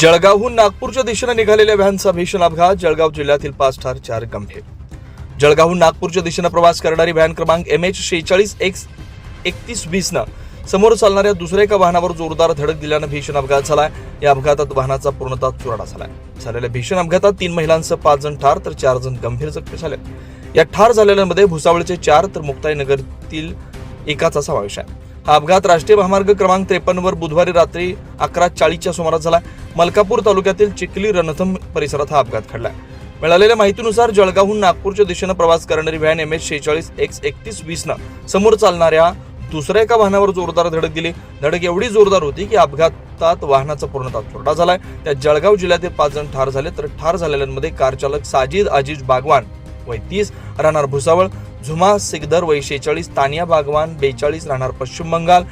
जळगावहून नागपूरच्या दिशेने निघालेल्या व्हॅनचा भीषण अपघात. जळगाव जिल्ह्यातील पाच ठार चार गंभीर. जळगावहून नागपूरच्या दिशेनं प्रवास करणारी व्हॅन क्रमांक एम एच शेहेचाळीस एक्स एकतीस वीसनं समोर चालणाऱ्या दुसऱ्या एका वाहनावर जोरदार धडक दिल्यानं भीषण अपघात झालाय. या अपघातात वाहनाचा पूर्णतः चुराडा झालाय. झालेल्या भीषण अपघातात तीन महिलांसह पाच जण ठार तर चार जण गंभीर जखमी झाले. या ठार झालेल्यांमध्ये भुसावळचे चार तर मुक्ताईनगरतील एकाचा समावेश आहे. हा अपघात राष्ट्रीय महामार्ग क्रमांक त्रेपन्नवर बुधवारी रात्री अकरा चाळीसच्या सुमारास झाला. मलकापूर तालुक्यातील चिखली रणथम परिसरात हा अपघात घडला. मिळालेल्या माहितीनुसार जळगावहून नागपूरच्या दिशेनं प्रवास करणारी व्हॅन एम एच शेहेचाळीस एक्स एकतीस वीसनं समोर चालणाऱ्या दुसऱ्या एका वाहनावर जोरदार धडक दिली. धडक एवढी जोरदार होती की अपघातात वाहनाचा पूर्णतः चोरडा झालाय. त्यात जळगाव जिल्ह्यातील पाच जण ठार झाले तर ठार झालेल्यांमध्ये कारचालक साजिद अजीज बागवान वय तीस राहणार भुसावळ झुमा सिकदर वय शेहेचाळीस तानिया बागवान बेचाळीस राहणार पश्चिम बंगाल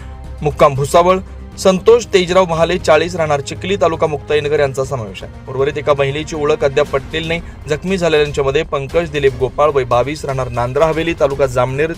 मुक्काम भुसावळ संतोष तेजराव महाले चाळीस राहणार चिखली तालुका मुक्ताईनगर यांचा समावेश आहे. उर्वरित एका महिलेची ओळख अद्याप पटलेली नाही. जखमी झालेल्यांच्यामध्ये पंकज दिलीप गोपाळ वय बावीस राहणार नांद्रा हवेली तालुका जामनेर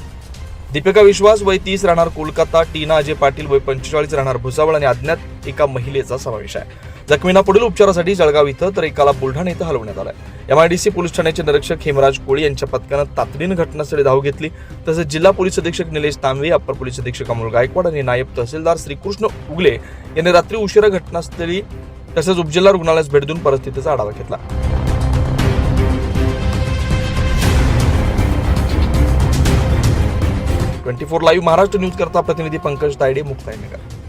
दीपिका विश्वास वय तीस राहणार कोलकाता टीना अजय पाटील वय पंचेचाळीस राहणार भुसावळ आणि अज्ञात एका महिलेचा समावेश आहे. जखमींना पुढील उपचारासाठी जळगाव इथं तर एकाला बुलढाणा इथं हलवण्यात आलंय. एमआयडीसी पोलीस ठाण्याचे निरीक्षक हेमराज कोळी यांच्या पथकानं तातडीनं घटनास्थळी धाव घेतली. तसंच जिल्हा पोलीस अधीक्षक निलेश तांबे अप्पर पोलीस अधीक्षक अमोल गायकवाड आणि नायब तहसीलदार श्रीकृष्ण उगले यांनी रात्री उशिरा घटनास्थळी तसंच उपजिल्हा रुग्णालयास भेट देऊन परिस्थितीचा आढावा घेतला. Twenty four live Maharashtra news करता प्रतिनिधी पंकज तायडे मुक्ताईनगर.